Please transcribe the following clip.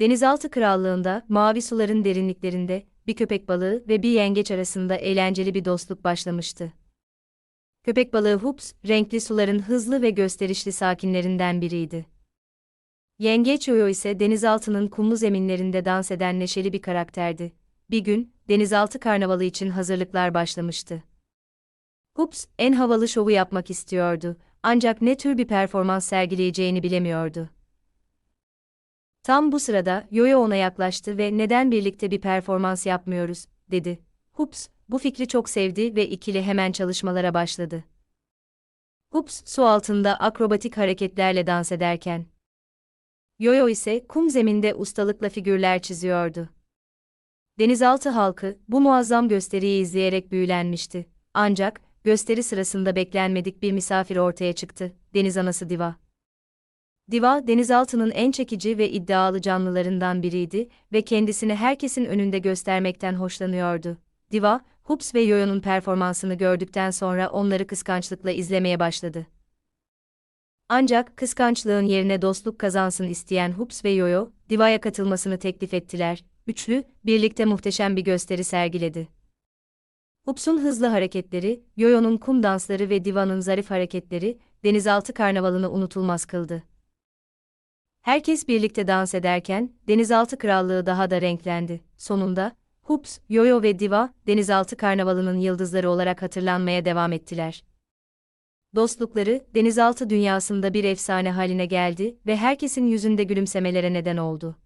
Denizaltı Krallığı'nda, mavi suların derinliklerinde, bir köpek balığı ve bir yengeç arasında eğlenceli bir dostluk başlamıştı. Köpek balığı Hoops, renkli suların hızlı ve gösterişli sakinlerinden biriydi. Yengeç Yoyo ise denizaltının kumlu zeminlerinde dans eden neşeli bir karakterdi. Bir gün, denizaltı karnavalı için hazırlıklar başlamıştı. Hoops, en havalı şovu yapmak istiyordu, ancak ne tür bir performans sergileyeceğini bilemiyordu. Tam bu sırada Yoyo ona yaklaştı ve neden birlikte bir performans yapmıyoruz, dedi. Hoops, bu fikri çok sevdi ve ikili hemen çalışmalara başladı. Hoops, su altında akrobatik hareketlerle dans ederken, Yoyo ise kum zeminde ustalıkla figürler çiziyordu. Denizaltı halkı bu muazzam gösteriyi izleyerek büyülenmişti. Ancak gösteri sırasında beklenmedik bir misafir ortaya çıktı. Deniz anası Diva. Diva, denizaltının en çekici ve iddialı canlılarından biriydi ve kendisini herkesin önünde göstermekten hoşlanıyordu. Diva, Hoops ve Yoyo'nun performansını gördükten sonra onları kıskançlıkla izlemeye başladı. Ancak kıskançlığın yerine dostluk kazansın isteyen Hoops ve Yoyo, Diva'ya katılmasını teklif ettiler. Üçlü, birlikte muhteşem bir gösteri sergiledi. Hoops'un hızlı hareketleri, Yoyo'nun kum dansları ve Diva'nın zarif hareketleri, denizaltı karnavalını unutulmaz kıldı. Herkes birlikte dans ederken, denizaltı krallığı daha da renklendi. Sonunda, Hoops, Yoyo ve Diva, denizaltı karnavalının yıldızları olarak hatırlanmaya devam ettiler. Dostlukları, denizaltı dünyasında bir efsane haline geldi ve herkesin yüzünde gülümsemelere neden oldu.